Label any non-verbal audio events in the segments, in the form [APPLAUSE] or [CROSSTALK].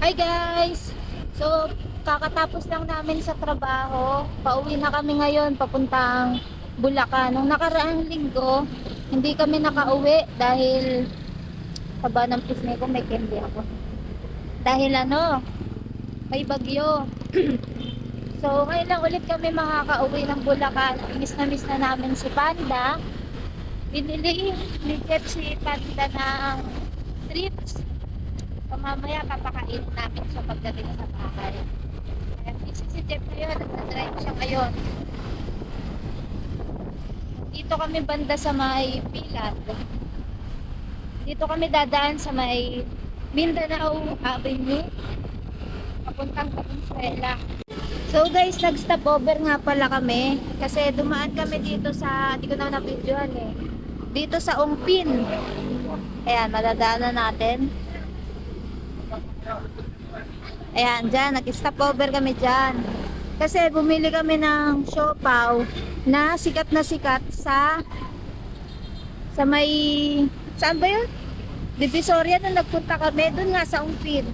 Hi guys! So, kakatapos lang namin sa trabaho. Pauwi na kami ngayon papuntang Bulacan. Nung nakaraang linggo, hindi kami nakauwi dahil haba ng pisngi ko, may candy ako. Dahil ano, may bagyo. [CLEARS THROAT] so, ngayon lang ulit kami makakauwi ng Bulacan. Miss na miss na namin si Panda. Binili ni Jeff si Panda ng trips. So, mamaya papakain namin siya pagdating sa bahay. Kaya busy si Jeff ngayon, nagdadrive siya ngayon. Dito kami banda sa may Pilat. Dito kami dadaan sa may Mindanao Avenue. Papuntang Valenzuela. So guys, nag-stop over nga pala kami. Kasi dumaan kami dito sa, hindi ko na na-videoan eh. Dito sa Ongpin. Ayan, madadaanan natin. Ayan, dyan, nag-stop over kami dyan. Kasi bumili kami ng siopaw na sikat na sikat sa sa may saan ba yun? Divisoria na nagpunta kami doon nga sa Ungpin.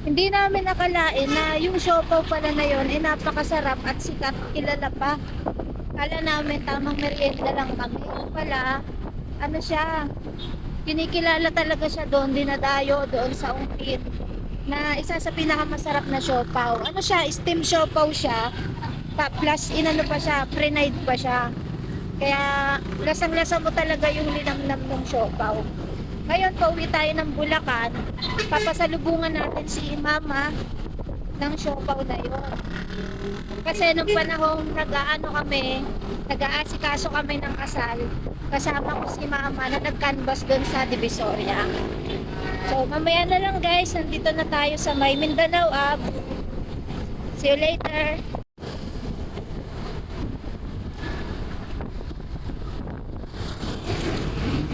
Hindi namin nakalain na yung siopaw pala na yun ay napakasarap at sikat kilala pa. Kala namin tamang merienda lang kami. Yung pala, ano siya, kinikilala talaga siya doon, dinadayo doon sa Ungpin na isa sa pinakamasarap na siopaw. Ano siya, steam siopaw siya. Pa, plus inano pa siya, pre-night pa siya. Kaya lasang-lasa mo talaga yung linamnam ng siopaw. Ngayon, pauwi tayo ng Bulacan. Papasalubungan natin si Mama ng siopaw na yun. Kasi nung panahong nag-aano kami, nag-aasikaso kami ng kasal, kasama ko si Mama na nag-canvas doon sa Divisoria. So, mamaya na lang guys, nandito na tayo sa may Mindanao app. See you later.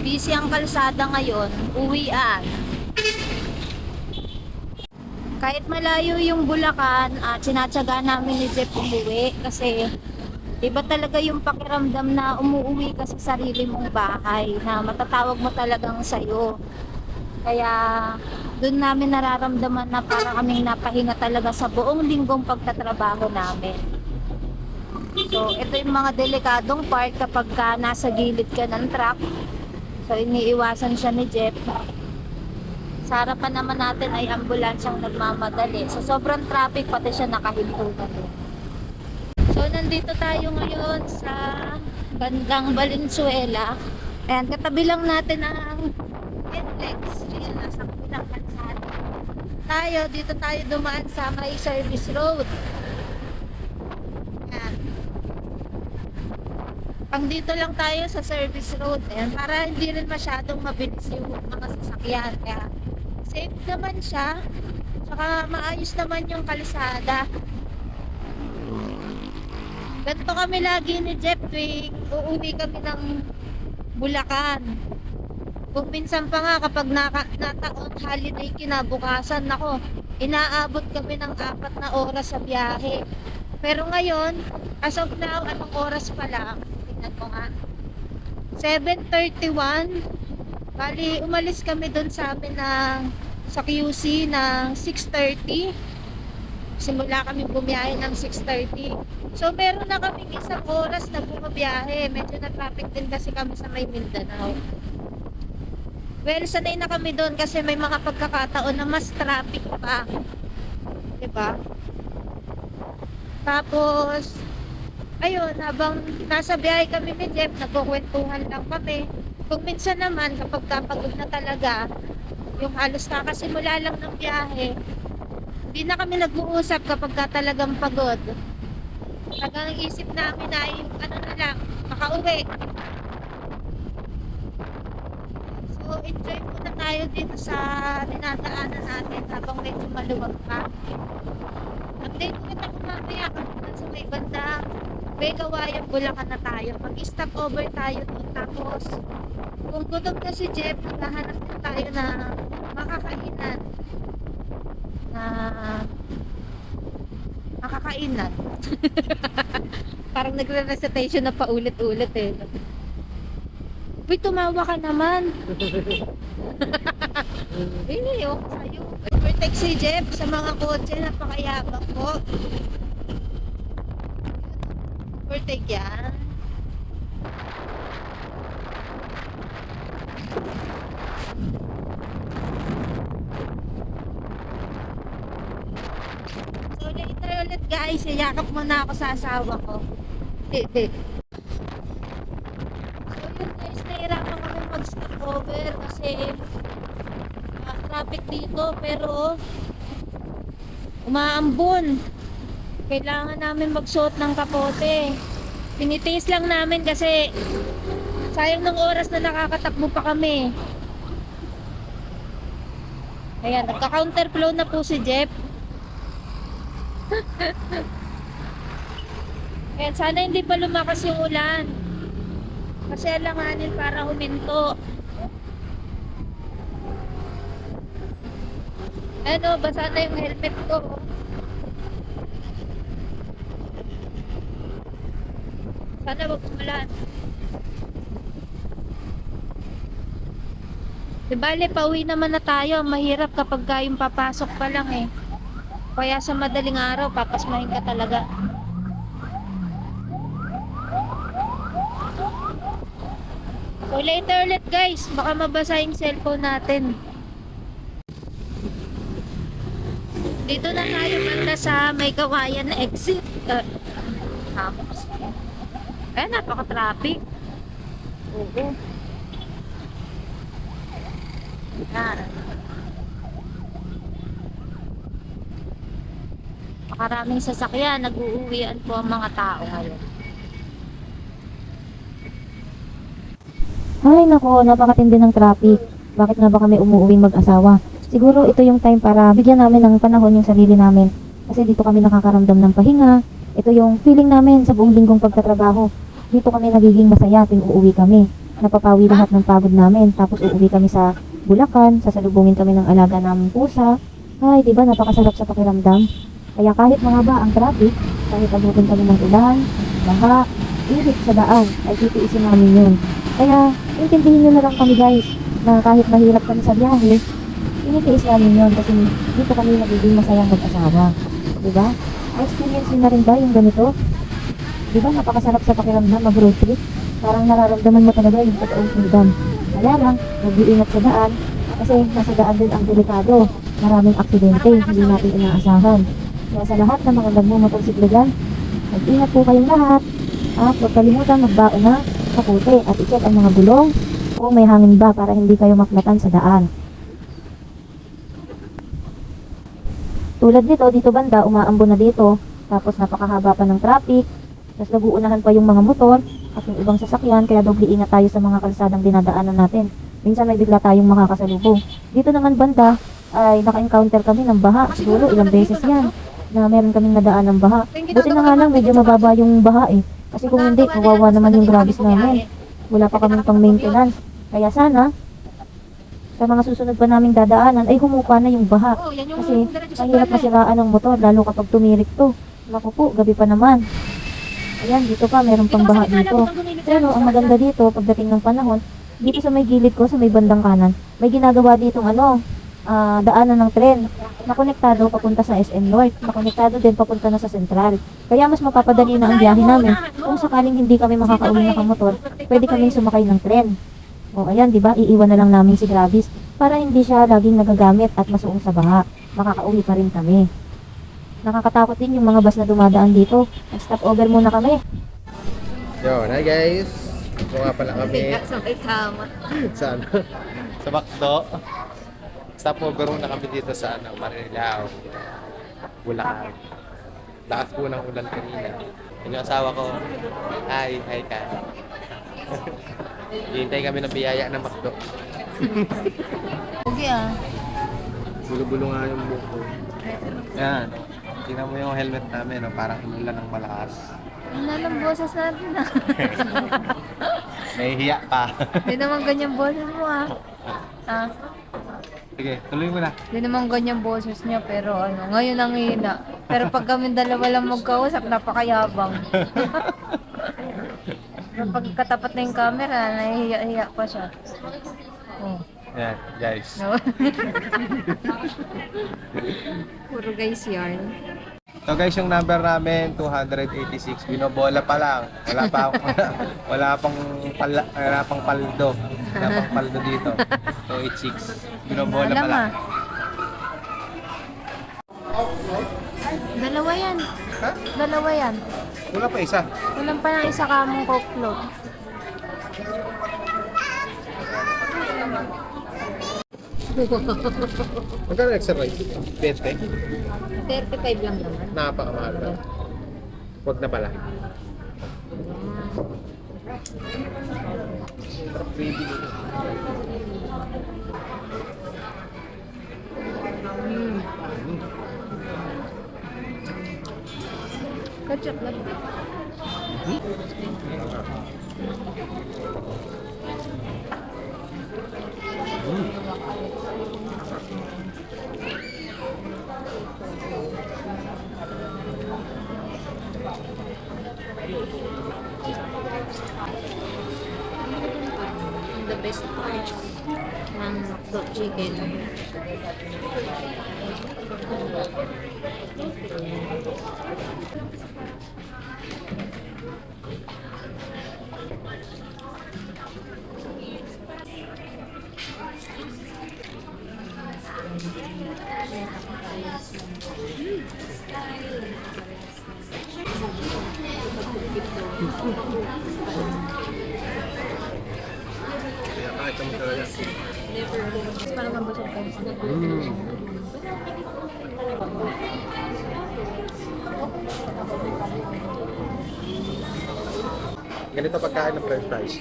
Busy ang kalsada ngayon, uwian. Kahit malayo yung Bulacan, at sinatsaga namin ni Jeff umuwi kasi iba talaga yung pakiramdam na umuwi ka sa sarili mong bahay na matatawag mo talagang sayo. Kaya doon namin nararamdaman na para kaming napahinga talaga sa buong linggong pagtatrabaho namin. So, ito yung mga delikadong part kapag ka nasa gilid ka ng truck. So, iniiwasan siya ni Jeff. Sa harapan naman natin ay ambulansyang nagmamadali. So, sobrang traffic, pati siya nakahinto na doon. So, nandito tayo ngayon sa bandang Valenzuela. Ayan, katabi lang natin ang NLEX. Ayan, nasa kulang kalsada. Tayo, dito tayo dumaan sa may service road. Ayan. Pang dito lang tayo sa service road. Ayan, para hindi rin masyadong mabilis yung mga sasakyan. Kaya, safe naman siya. Tsaka maayos naman yung kalsada. Ganito kami lagi ni Jeff tuwing uuwi kami ng Bulacan. Kung minsan pa nga kapag naka, nataon holiday kinabukasan, nako, inaabot kami ng apat na oras sa biyahe. Pero ngayon, as of now, anong oras pa lang? Tingnan ko nga. 7.31. Bali, umalis kami doon sa amin ng sa QC ng 6.30. Simula kami bumiyahe ng 6.30. So, meron na kaming isang oras na bumabiyahe. Medyo na traffic din kasi kami sa may Mindanao. Well, sanay na kami doon kasi may mga pagkakataon na mas traffic pa. ba? Tapos, ayun, habang nasa biyahe kami ni Jeff, nagkukwentuhan lang kami. Kung minsan naman, kapag kapagod na talaga, yung halos kakasimula lang ng biyahe, hindi na kami nag-uusap kapag ka talagang pagod. Talagang isip namin na yung ano na lang, makauwi. So, enjoy muna tayo dito sa dinadaanan natin habang medyo maluwag pa. Update ko kita kung mamaya kapag nasa may banda may kawayan Bulacan na tayo. Mag-stop over tayo doon. Tapos, kung gutom na si Jeff, naghahanap na tayo na makakainan. Na makakainan. [LAUGHS] Parang nagre-recitation na paulit-ulit eh. Uy, tumawa ka naman. [LAUGHS] Hindi, oh, sa'yo. Overtake si Jeff sa mga kotse, napakayabang po. Overtake yan. So later ulit guys, iyakap muna ako sa asawa ko. Hehe. So yun guys, nahirapan kami mag-stop over kasi ah, traffic dito pero umaambon. Kailangan namin magsuot ng kapote. Tinitiis lang namin kasi sayang ng oras na nakakatakbo pa kami. Ayan, nagka-counterflow na po si Jeff. [LAUGHS] Ayan, sana hindi pa lumakas yung ulan. Kasi alanganin para huminto. Ano, basa na yung helmet ko. Sana wag umulan. Di bale, pauwi naman na tayo. Mahirap kapag ka yung papasok pa lang eh. Kaya sa madaling araw, papasmahin ka talaga. So later ulit guys, baka mabasa yung cellphone natin. Dito na tayo banda sa may kawayan exit. Uh, tapos. Eh, napaka-traffic. Oo. Yan. Makaraming sasakyan, nag-uuwian po ang mga tao ngayon. Ay, nako, napakatindi ng traffic. Bakit nga ba kami umuuwing mag-asawa? Siguro ito yung time para bigyan namin ng panahon yung sarili namin. Kasi dito kami nakakaramdam ng pahinga. Ito yung feeling namin sa buong linggong pagtatrabaho. Dito kami nagiging masaya tuwing uuwi kami. Napapawi lahat ng pagod namin. Tapos uuwi kami sa Bulacan, sasalubungin kami ng alaga naming pusa. Ay, di ba napakasarap sa pakiramdam? Kaya kahit mahaba ang traffic, kahit abutin kami ng ulan, baha, init sa daan, ay titiisin namin yun. Kaya, intindihin nyo na lang kami guys, na kahit mahirap kami sa biyahe, tinitiis namin yun kasi dito kami nagiging masayang mag-asawa. Diba? Na-experience nyo na rin ba yung ganito? Diba napakasarap sa pakiramdam mag-road trip? Parang nararamdaman mo talaga yung totoong freedom. Kaya lang, mag-iingat sa daan kasi nasa daan din ang delikado. Maraming aksidente, hindi natin inaasahan. Kaya sa lahat ng mga nagmumotorsiklo dyan, mag-ingat po kayong lahat. At huwag kalimutan magbaon na kaputi at i-check ang mga gulong kung may hangin ba para hindi kayo maklatan sa daan. Tulad nito, dito banda, umaambo na dito. Tapos napakahaba pa ng traffic. Tapos naguunahan pa yung mga motor at yung ibang sasakyan. Kaya doble ingat tayo sa mga kalsadang dinadaanan natin. Minsan may bigla tayong makakasalubong. Dito naman banda, ay naka-encounter kami ng baha. Siguro ilang beses yan na meron kaming nadaan ng baha. Buti na nga lang medyo mababa yung baha eh. Kasi kung hindi, kawawa naman yung grabis namin. Wala pa kaming pang maintenance. Kaya sana, sa mga susunod pa naming dadaanan, ay humupa na yung baha. Oh, Kasi mahirap masiraan ng motor, lalo kapag tumirik to. Naku po, gabi pa naman. Ayan, dito pa, meron pang baha dito. Pero ang maganda dito, pagdating ng panahon, dito sa may gilid ko, sa may bandang kanan, may ginagawa ditong ano, ah, daanan ng tren. Nakonektado papunta sa SM North. Nakonektado din papunta na sa Central. Kaya mas mapapadali na ang biyahe namin. Kung sakaling hindi kami makakauwi na kamotor, pwede kaming sumakay ng tren. O ayan, di ba? Iiwan na lang namin si Gravis para hindi siya laging nagagamit at masuong sa baha. Makakauwi pa rin kami. Nakakatakot din yung mga bus na dumadaan dito. Nag-stop over muna kami. Yo, hi guys. Ito nga pala kami Sa may kama. [LAUGHS] sa ano, sa Bakdo. Stop over muna kami dito sa ano, Marilao. Bulacan. Lakas po ng ulan kanina. Yun yung asawa ko. Hi, hi ka. [LAUGHS] Hihintay kami ng biyaya ng Bakdo. Okay ah. Bulo-bulo nga yung buhok ko. Yan. Tingnan mo yung helmet namin, no? parang inulan ng malakas. Ang nalang boses natin ah. [LAUGHS] Nahihiya pa. Hindi naman ganyan boses mo ah. [LAUGHS] Ah, Sige, tuloy mo na. hindi naman ganyan boses niya pero ano, ngayon ang hina. Pero pag kami dalawa lang magkausap, napakayabang. [LAUGHS] Pero pag katapat na yung camera, nahihiya-hiya pa siya. Oh. Yan, guys. No. [LAUGHS] Puro guys yarn. So guys, yung number namin 286. Binobola pa lang. Wala pa wala, [LAUGHS] wala pang pala, wala pang paldo. Wala pang paldo dito. 286. Binobola pa lang. Dalawa yan. Ha? Dalawa yan. Wala pa isa. Walang pa ng isa kamong coke float. [LAUGHS] Magkano extra rice? 20? 35 lang naman. Napakamahal na. Huwag na pala. Sarap nito. Mm. Ketchup lang. The hot chicken. Kaya Ganito pagkain ng french fries.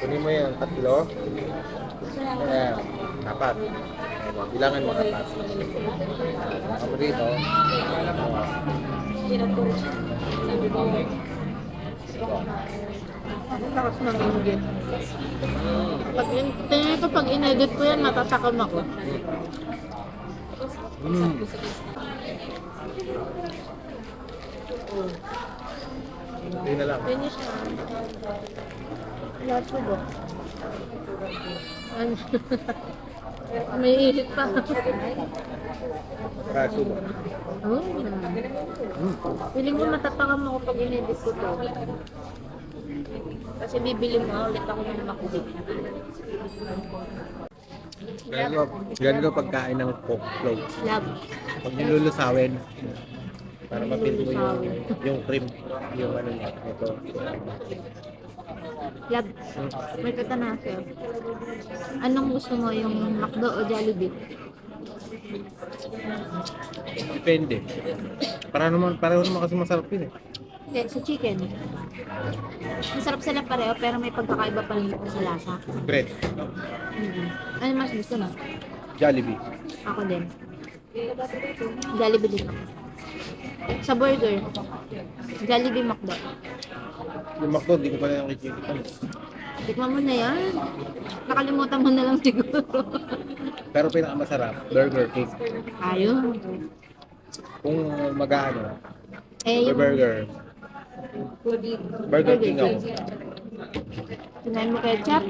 Kunin mo yung tatlo. Ayan, apat. Ayan, bilangan mo apat. Ako dito. Tapos mamingit. Pag, in- tingin ko pag inedit ko yan, matatakam ako. Mm. Yun na lang. Finish na. Lahat ba? Ano? [LAUGHS] May ihit pa. Kaso ba? Oh. Mm. Feeling ko matatakam ako pag inedit ko to. Kasi bibili mo ulit ako ng makuli. Ganito, ganito pagkain ng coke float. Love. Pag nilulusawin, para mapil mo yung, yung cream, yung ano niya, ito. Love. May katanong sa'yo. Anong gusto mo, yung McDo o Jollibee? Depende. Para naman, pareho naman kasi masarap yun eh. Hindi, sa chicken. Masarap sila pareho, pero may pagkakaiba pa rin sa lasa. Bread, Mm. Ano mas gusto mo? Jollibee. Ako din. Jollibee din ako. Sa burger, Jollibee McDo. Yung McDo, hindi ko pa na nakikita. Tikman mo na yan. Nakalimutan mo na lang siguro. Pero pinakamasarap, Burger King. Ayun. Kung mag-ano, Eh, yung burger. Burger King ako. Sinayin mo ketchup.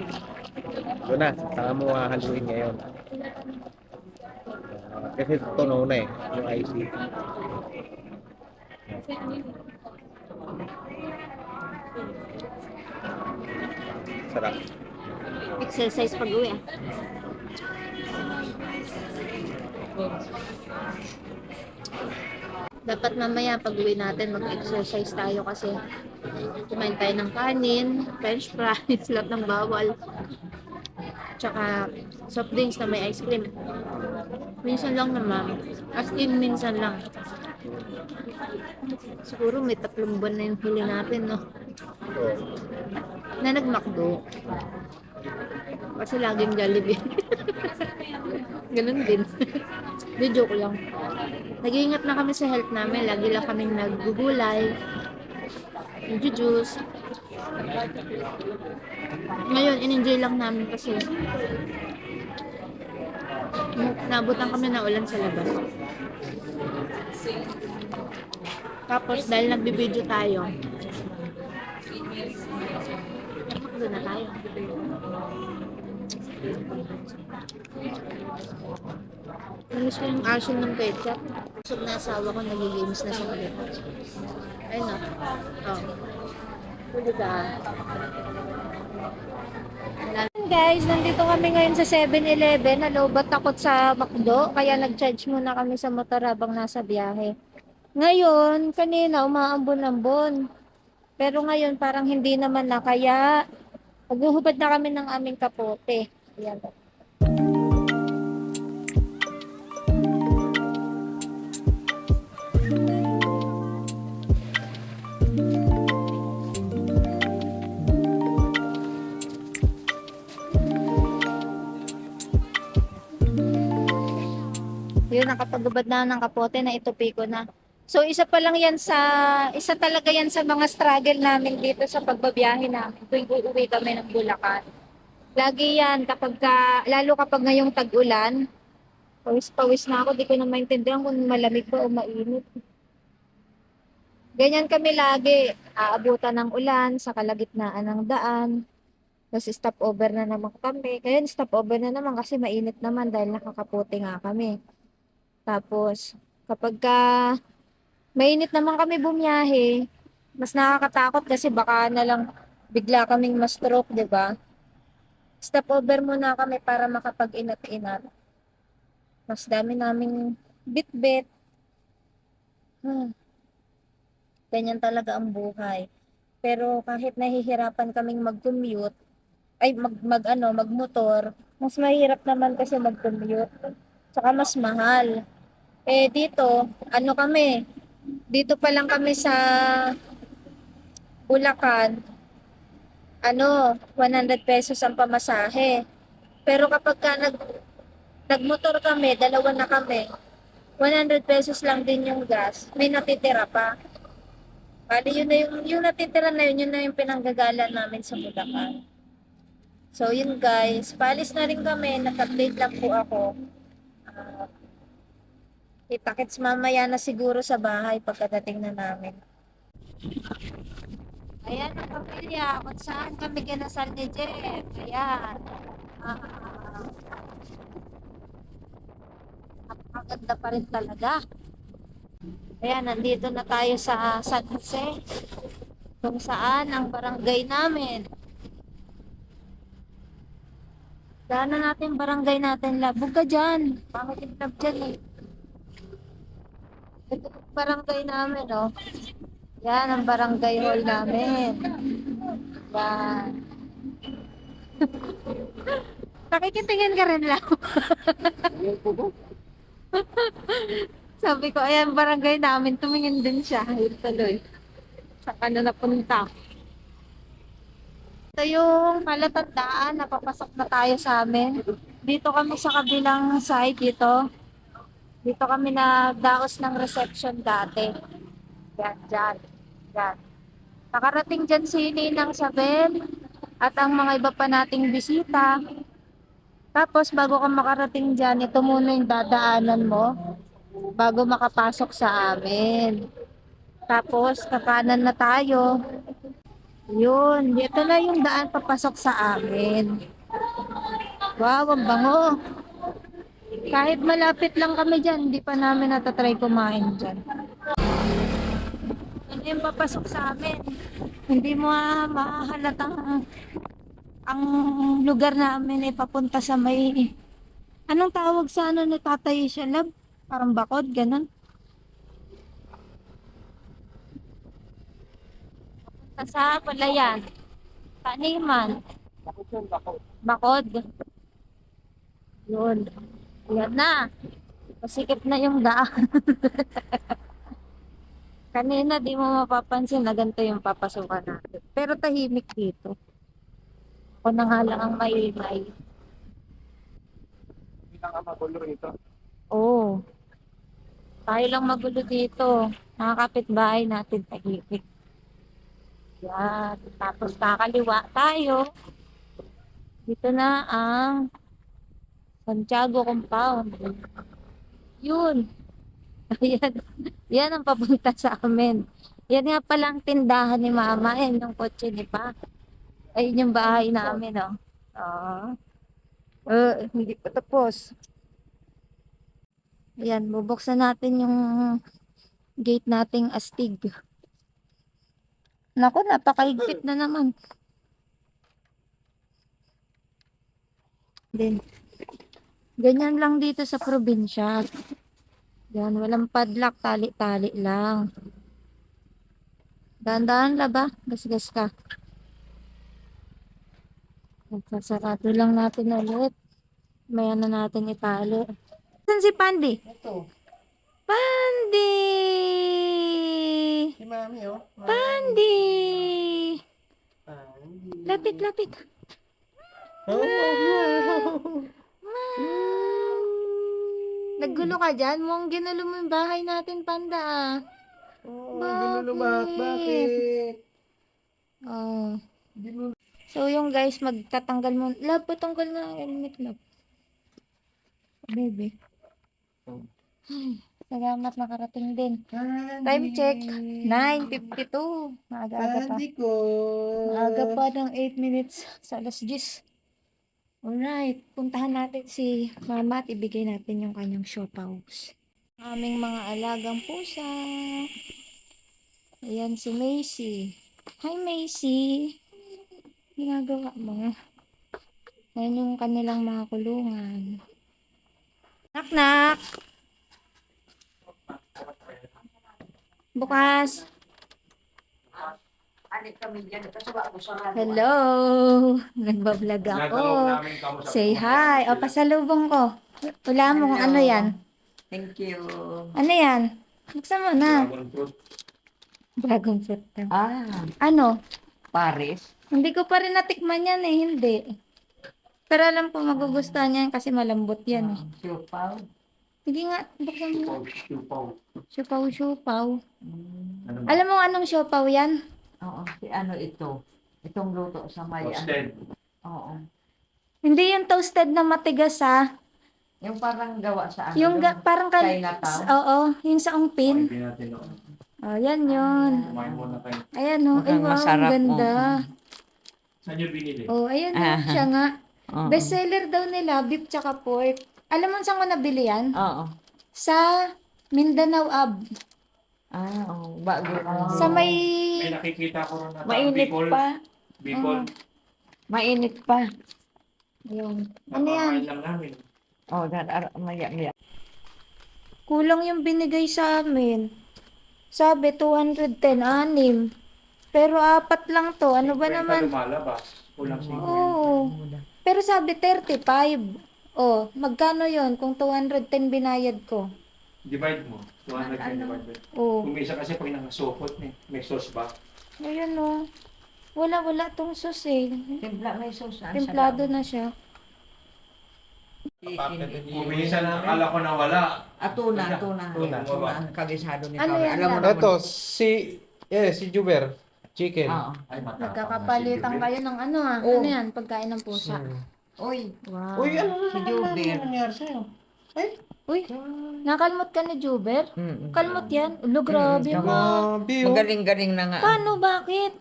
Doon na, saka mo hahaluin ngayon. Ah, kasi tunaw na eh, yung IC. Sarap. Exercise pag uwi ah. Dapat mamaya pag uwi natin mag-exercise tayo kasi kumain tayo ng kanin, french fries, [LAUGHS] lahat ng bawal. Tsaka soft drinks na may ice cream. Minsan lang naman. As in, minsan lang. Siguro may tatlong buwan na yung huli natin, no? Na nag-McDo. Kasi laging Jollibee. [LAUGHS] Ganun din. [LAUGHS] Di joke lang. Nag-iingat na kami sa health namin. Lagi lang kaming naggugulay. Nag-juice. Ngayon, in-enjoy lang namin kasi nabutan kami na ulan sa labas. Tapos, dahil nagbibideo tayo, doon na tayo. Inis ko yung asin ng ketchup. Busog na asawa ko, nagigimis na siya ulit. Ayun na. Oh. Huli ka. Guys, nandito kami ngayon sa 7-Eleven. Nalobat takot sa McDo. Kaya nag-charge muna kami sa motor habang nasa biyahe. Ngayon, kanina umaambon-ambon. Pero ngayon parang hindi naman na. Kaya maghuhubad na kami ng aming kapote. Ayan. Yun, nakapagubad na ng kapote na itupi ko na. So, isa pa lang yan sa, isa talaga yan sa mga struggle namin dito sa pagbabiyahe namin. Tuwing uuwi kami ng Bulacan. Lagi yan, kapag ka, lalo kapag ngayong tag-ulan, pawis-pawis na ako, di ko na maintindihan kung malamig ba o mainit. Ganyan kami lagi, aabutan ng ulan sa kalagitnaan ng daan. Tapos stop over na naman kami. Ngayon stop over na naman kasi mainit naman dahil nakakaputi nga kami. Tapos, kapag ka mainit naman kami bumiyahe, mas nakakatakot kasi baka na lang bigla kaming ma-stroke, di ba? Stop over muna kami para makapag-inat-inat. Mas dami naming bit-bit. Hmm. Ganyan talaga ang buhay. Pero kahit nahihirapan kaming mag-commute, ay mag, mag ano, magmotor, mas mahirap naman kasi mag-commute. Tsaka mas mahal. Eh dito, ano kami, dito pa lang kami sa Bulacan, ano, 100 pesos ang pamasahe. Pero kapag ka nag, nagmotor kami, dalawa na kami, 100 pesos lang din yung gas, may natitira pa. Bali, yun na yung, yung natitira na yun, yun na yung pinanggagalan namin sa Bulacan. So, yun guys, paalis na rin kami, nag-update lang po ako. Ah, Kita-kits mamaya na siguro sa bahay pagkadating na namin. Ayan ang pamilya, kung saan kami kinasal ni Jeff. Ayan. Ah, napakaganda pa rin talaga. Ayan, nandito na tayo sa San Jose. Kung saan ang barangay namin. Daanan natin barangay natin. Labog ka dyan. Pangit yung dyan eh. Ito yung barangay namin, oh. Yan ang barangay hall namin. Yan. [LAUGHS] Nakikitingin ka rin lang. [LAUGHS] Sabi ko, ayan barangay namin. Tumingin din siya. Ayun tuloy. Saan ka na napunta? Ito yung palatandaan. Napapasok na tayo sa amin. Dito kami sa kabilang side dito. Dito kami nagdaos ng reception dati. Yan, dyan. Yan. Nakarating dyan si Ninang Sabel at ang mga iba pa nating bisita. Tapos, bago ka makarating dyan, ito muna yung dadaanan mo bago makapasok sa amin. Tapos, kakanan na tayo. Yun, ito na yung daan papasok sa amin. Wow, ang bango. Kahit malapit lang kami dyan, hindi pa namin natatry kumain dyan. Ano yung papasok sa amin? Hindi mo ah, mahalatang ang lugar namin ay papunta sa may anong tawag sa ano ni Tatay siya lab? Parang bakod, ganun. Papunta sa Palayan. Taniman. Bakod. Yun. Yan na. Pasikip na yung daan. [LAUGHS] Kanina di mo mapapansin na ganito yung papasukan natin. Pero tahimik dito. Ako na nga lang ang maingay. Hindi na nga magulo ito. Oo. Tayo lang magulo dito. Mga kapitbahay natin tahimik. Yan. Tapos kakaliwa tayo. Dito na ang Santiago Compound. Yun. [LAUGHS] Ayan. Yan ang papunta sa amin. Yan nga palang tindahan ni Mama. Yan yung kotse ni Pa. Ayun yung bahay namin, oh. Oo. Uh, hindi pa tapos. Ayan, bubuksan natin yung gate nating astig. Naku, napakaigpit na naman. Din. Ganyan lang dito sa probinsya. Yan, walang padlock, tali-tali lang. Dahan-dahan laba, gasgas ka. Sasarado lang natin ulit. Maya na natin itali. Saan si Pandi? Ito. Pandi! Si Mami, oh. Pandi! Lapit, lapit. [LAUGHS] Naggulo ka dyan? Mukhang ginulo mo yung bahay natin, Panda. ah. Oh, ginulumak. Bakit? Oh. So, yung guys, magtatanggal mo. Lab, patanggal na ang helmet, lab. Baby. Ay, salamat, nakarating din. Time check. 9.52. Maaga-aga pa. ko. Maaga pa ng 8 minutes sa alas 10. Alright, puntahan natin si mama at ibigay natin yung kanyang shopaus. Aming mga alagang pusa. Ayan si Macy. Hi Macy. Ginagawa mo. Ayan yung kanilang mga kulungan. Knock knock. Bukas. Hello! Nagbablog ako. Say hi. O, pasalubong ko. Wala mo kung ano yan. Thank you. Ano yan? Buksan mo na. Dragon fruit daw. Ah, Ano? Paris. Hindi ko pa rin natikman yan eh. Hindi. Pero alam ko magugustuhan niya yan kasi malambot yan eh. Siupaw. Sige nga, buksan mo. Siupaw, siupaw. Mm. Alam mo anong siupaw yan? Oo, si ano ito? Itong luto sa may Toasted. Oo. Hindi yung toasted na matigas ah. Yung parang gawa sa ano. Yung ga- parang kal... Chinatown? Oo, yung sa ungpin. Kumain natin noon. Oh, yan yun. Kumain muna. Ayan oh. Ay, Mukhang wow, masarap, ang ganda. Saan nyo binili? Oh, ayan oh, Ah. siya nga. Oo. Best seller daw nila, beef tsaka pork. Alam mo saan ko nabili yan? Oo. Sa Mindanao Ab. Ah, oo. Bago. Sa may... May nakikita ko rin na Mainit Bicol. pa. Bicol. Mainit pa. Ayun. Ano yan? Napakain lang namin. Oh, dar ar maya maya. Kulang yung binigay sa amin. Sabi, 210, anim. Pero apat lang to. Ano ba 50 naman? lumalabas. Kulang. Oo. Pero sabi, 35. Oh, magkano yon kung 210 binayad ko? Divide mo. 200 Ano? Oh. Isa kasi pag nakasupot eh. May sauce ba? Ayan oh. Wala, wala tong sus eh. Timpla may sauce na. Templado na siya. Kung minsan akala ko na wala. Ah, tuna, tuna. Tuna. Tuna. Ang kabisado ni Ano Pare. yan Alam mo lang? naman. Ito, si, eh, si Juber. Chicken. Oo. Ay, matapang Nagkakapalitan na si kayo ng ano ah. Oh. Ano yan? Pagkain ng pusa. Hmm. Uy, Wow. Uy, ano na Si naman Juber. nangyari sa'yo? Uy, nakalmot ka ni Juber? Mm-mm. Kalmot yan? Ulo, grabe Mm, mo. Grabe, oh. Magaling-galing na nga. Paano? Bakit?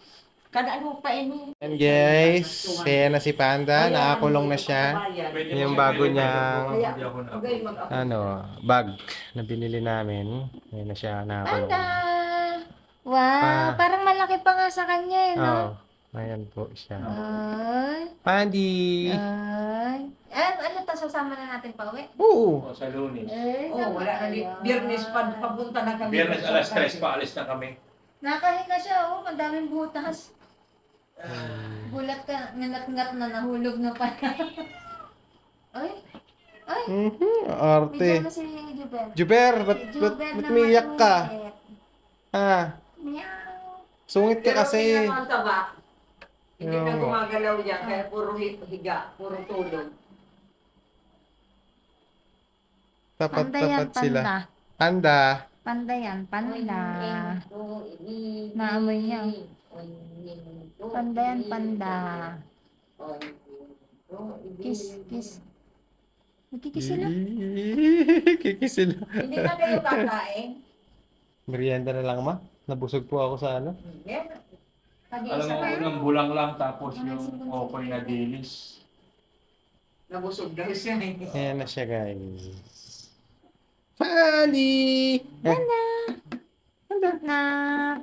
Kada ano pa ini. Yan guys, ayan na si Panda, nakakulong na siya. Pwede Yung bago niyang- Ano, bag na binili namin. Ayan na siya nakakulong. Panda! Wow, Ah. parang malaki pa nga sa kanya eh, no? Oo, ayan po siya. Ay, Pandi! ay. Ano, ano to, sasama na natin pa uwi? Oo! O, sa lunes. Eh, Oh, wala na di. Biyernes pa, papunta na kami. Biyernes alas 3 pa, alis na kami. Nakahinga siya, oh. Ang daming butas. Gulat ka, ngat-ngat na, nahulog na pala. [LAUGHS] ay, ay, Mhm, may arte. na si Juber. Juber, ba't, ba't, Juber ba't na umiiyak ka? malungit. Ha? Meow. Sungit ka Pero kasi. tingnan mo ang taba. Hindi na Oo. gumagalaw yan, kaya puro hi- higa, puro tulog. Panda yan, Tapat-tapat sila. panda. Panda. Panda yan, panda. Naamoy niya. Panda yan, panda. Kiss, kiss. Magkikis sila. [LAUGHS] Kikis sila. Hindi na kayo kakain. [LAUGHS] Merienda na lang ma. Nabusog po ako sa ano. Yan. Alam mo, unang bulang lang tapos yung okay na dilis. Nabusog daw siya eh. Ayan na siya, guys. Funny! Na